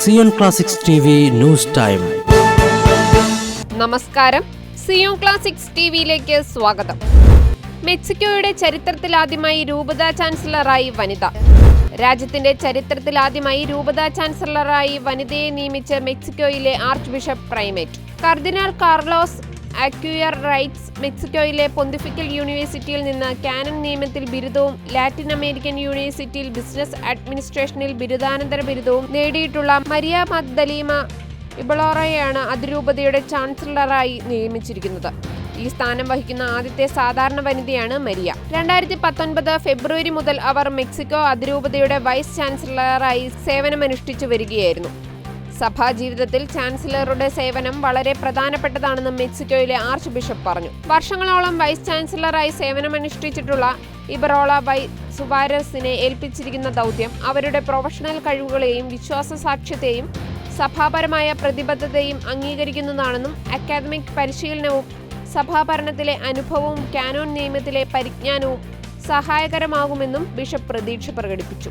Zion classics news time. നമസ്കാരം. Zion classics T സ്വാഗതം. മെക്സിക്കോയുടെ ചരിത്രത്തിലാദ്യമായി രൂപത ചാൻസലറായി വനിത. രാജ്യത്തിന്റെ ചരിത്രത്തിലാദ്യമായി രൂപത ചാൻസലറായി വനിതയെ നിയമിച്ച് മെക്സിക്കോയിലെ ആർച്ച് ബിഷപ്പ് പ്രൈമേറ്റ്. കർദിനാൾ കാർലോസ് അക്യൂയർ റൈറ്റ്സ് മെക്സിക്കോയിലെ പൊന്തിഫിക്കൽ യൂണിവേഴ്സിറ്റിയിൽ നിന്ന് കാനൻ നിയമത്തിൽ ബിരുദവും ലാറ്റിൻ അമേരിക്കൻ യൂണിവേഴ്സിറ്റിയിൽ ബിസിനസ് അഡ്മിനിസ്ട്രേഷനിൽ ബിരുദാനന്തര ബിരുദവും നേടിയിട്ടുള്ള മരിയ മദ്ദലീമ ഇബളോറയാണ് അതിരൂപതയുടെ ചാൻസലറായി നിയമിച്ചിരിക്കുന്നത്. ഈ സ്ഥാനം വഹിക്കുന്ന ആദ്യത്തെ സാധാരണ വനിതയാണ് മരിയ. രണ്ടായിരത്തി പത്തൊൻപത് ഫെബ്രുവരി മുതൽ അവർ മെക്സിക്കോ അതിരൂപതയുടെ വൈസ് ചാൻസലറായി സേവനമനുഷ്ഠിച്ചു വരികയായിരുന്നു. സഭാ ജീവിതത്തിൽ ചാൻസലറുടെ സേവനം വളരെ പ്രധാനപ്പെട്ടതാണെന്ന് മെക്സിക്കോയിലെ ആർച്ച് ബിഷപ്പ് പറഞ്ഞു. വർഷങ്ങളോളം വൈസ് ചാൻസലറായി സേവനമനുഷ്ഠിച്ചിട്ടുള്ള ഇബറോള വൈ സുവാരസിനെ ഏൽപ്പിച്ചിരിക്കുന്ന ദൗത്യം അവരുടെ പ്രൊഫഷണൽ കഴിവുകളെയും വിശ്വാസ സാക്ഷ്യത്തെയും സഭാപരമായ പ്രതിബദ്ധതയും അംഗീകരിക്കുന്നതാണെന്നും അക്കാദമിക് പരിശീലനവും സഭാഭരണത്തിലെ അനുഭവവും കാനോൺ നിയമത്തിലെ പരിജ്ഞാനവും സഹായകരമാകുമെന്നും ബിഷപ്പ് പ്രതീക്ഷ പ്രകടിപ്പിച്ചു.